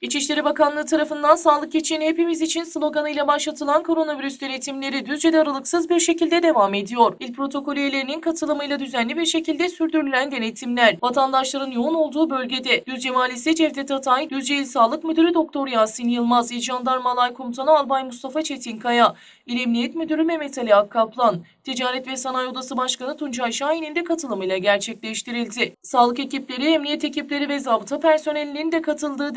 İçişleri Bakanlığı tarafından sağlık için hepimiz için sloganıyla başlatılan koronavirüs denetimleri Düzce'de aralıksız bir şekilde devam ediyor. İl protokol üyelerinin katılımıyla düzenli bir şekilde sürdürülen denetimler vatandaşların yoğun olduğu bölgede Düzce Valisi Cevdet Atay, Düzce İl Sağlık Müdürü Doktor Yasin Yılmaz, İl Jandarma Alay Komutanı Albay Mustafa Çetinkaya, İl Emniyet Müdürü Mehmet Ali Akkaplan, Ticaret ve Sanayi Odası Başkanı Tuncay Şahin'in de katılımıyla gerçekleştirildi. Sağlık ekipleri, emniyet ekipleri ve zabıta personelinin de katıldığı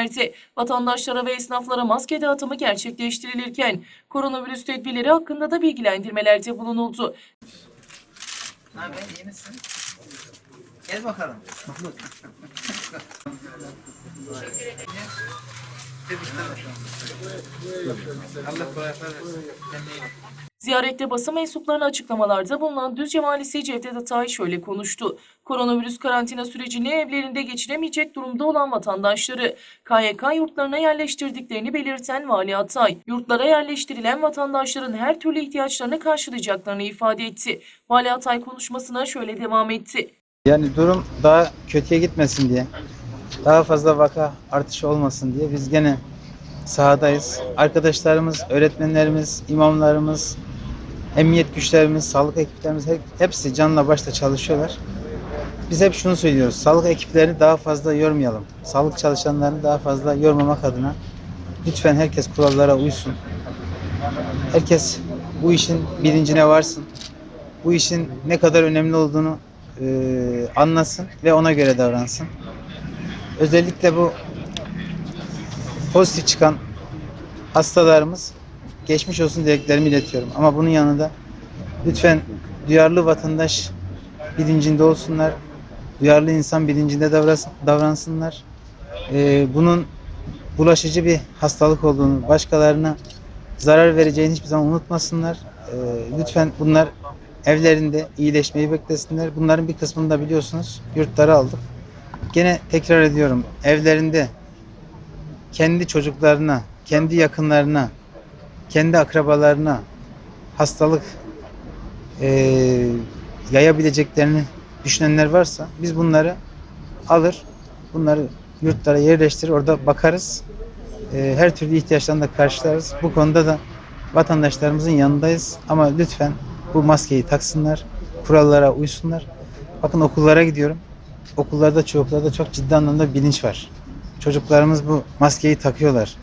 denetimlerde vatandaşlara ve esnaflara maske dağıtımı gerçekleştirilirken koronavirüs tedbirleri hakkında da bilgilendirmelerde bulunuldu. Ne haber? iyi misin? Gel bakalım. Ziyarette basın mensuplarına açıklamalarda bulunan Düzce Valisi Cevdet Atay şöyle konuştu. Koronavirüs karantina sürecini evlerinde geçiremeyecek durumda olan vatandaşları KYK yurtlarına yerleştirdiklerini belirten Vali Atay, yurtlara yerleştirilen vatandaşların her türlü ihtiyaçlarını karşılayacaklarını ifade etti. Vali Atay konuşmasına şöyle devam etti. Yani durum daha kötüye gitmesin diye, daha fazla vaka artışı olmasın diye biz gene sahadayız. Arkadaşlarımız, öğretmenlerimiz, imamlarımız, emniyet güçlerimiz, sağlık ekiplerimiz hep- hepsi canla başla çalışıyorlar. Biz hep şunu söylüyoruz. Sağlık ekiplerini daha fazla yormayalım. Sağlık çalışanlarını daha fazla yormamak adına lütfen herkes kurallara uysun. Herkes bu işin bilincine varsın. Bu işin ne kadar önemli olduğunu e, anlasın ve ona göre davransın. Özellikle bu pozitif çıkan hastalarımız geçmiş olsun dileklerimi iletiyorum. Ama bunun yanında lütfen duyarlı vatandaş bilincinde olsunlar. Duyarlı insan bilincinde davransınlar. E, bunun bulaşıcı bir hastalık olduğunu, başkalarına zarar vereceğini hiçbir zaman unutmasınlar. E, lütfen bunlar evlerinde iyileşmeyi beklesinler. Bunların bir kısmını da biliyorsunuz yurtlara aldık. Gene tekrar ediyorum evlerinde kendi çocuklarına, kendi yakınlarına, kendi akrabalarına hastalık eee, yayabileceklerini düşünenler varsa biz bunları alır, bunları yurtlara yerleştirir, orada bakarız. Eee, her türlü ihtiyaçlarını da karşılarız. Bu konuda da vatandaşlarımızın yanındayız. Ama lütfen bu maskeyi taksınlar, kurallara uysunlar. Bakın okullara gidiyorum. Okullarda, çocuklarda çok ciddi anlamda bilinç var. Çocuklarımız bu maskeyi takıyorlar.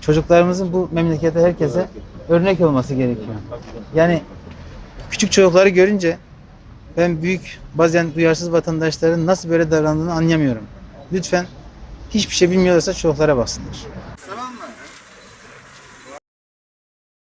Çocuklarımızın bu memlekette herkese örnek olması gerekiyor. Yani küçük çocukları görünce ben büyük bazen duyarsız vatandaşların nasıl böyle davrandığını anlayamıyorum. Lütfen hiçbir şey bilmiyorlarsa çocuklara baksınlar. Tamam mı?